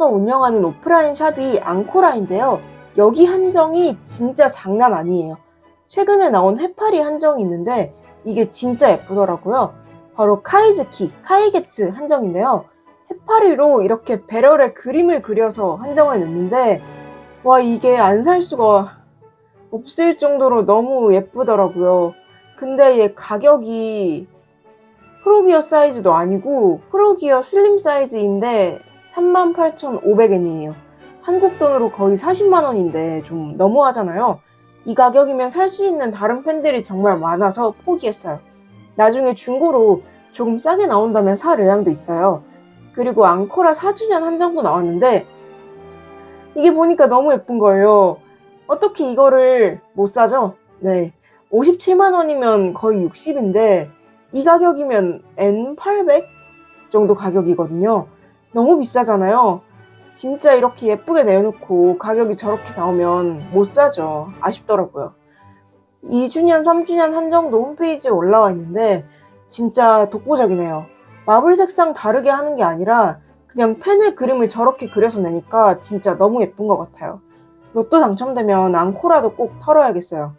딜러가 운영하는 오프라인 샵이 앙코라인데요. 여기 한정이 진짜 장난 아니에요. 최근에 나온 해파리 한정이 있는데 이게 진짜 예쁘더라고요. 바로 카이즈키, 카이게츠 한정인데요. 해파리로 이렇게 배럴에 그림을 그려서 한정을 냈는데 와 이게 안 살 수가 없을 정도로 너무 예쁘더라고요. 근데 얘 가격이 프로기어 사이즈도 아니고 프로기어 슬림 사이즈인데 38,500엔이에요. 한국 돈으로 거의 40만 원인데 좀 너무하잖아요. 이 가격이면 살 수 있는 다른 펜들이 정말 많아서 포기했어요. 나중에 중고로 조금 싸게 나온다면 살 의향도 있어요. 그리고 앙코라 4주년 한정도 나왔는데 이게 보니까 너무 예쁜 거예요. 어떻게 이거를 못 사죠? 네. 57만 원이면 거의 60인데 이 가격이면 N800 정도 가격이거든요. 너무 비싸잖아요. 진짜 이렇게 예쁘게 내놓고 가격이 저렇게 나오면 못 사죠. 아쉽더라고요. 2주년, 3주년 한정도 홈페이지에 올라와 있는데 진짜 독보적이네요. 마블 색상 다르게 하는 게 아니라 그냥 펜의 그림을 저렇게 그려서 내니까 진짜 너무 예쁜 것 같아요. 로또 당첨되면 앙코라도 꼭 털어야겠어요.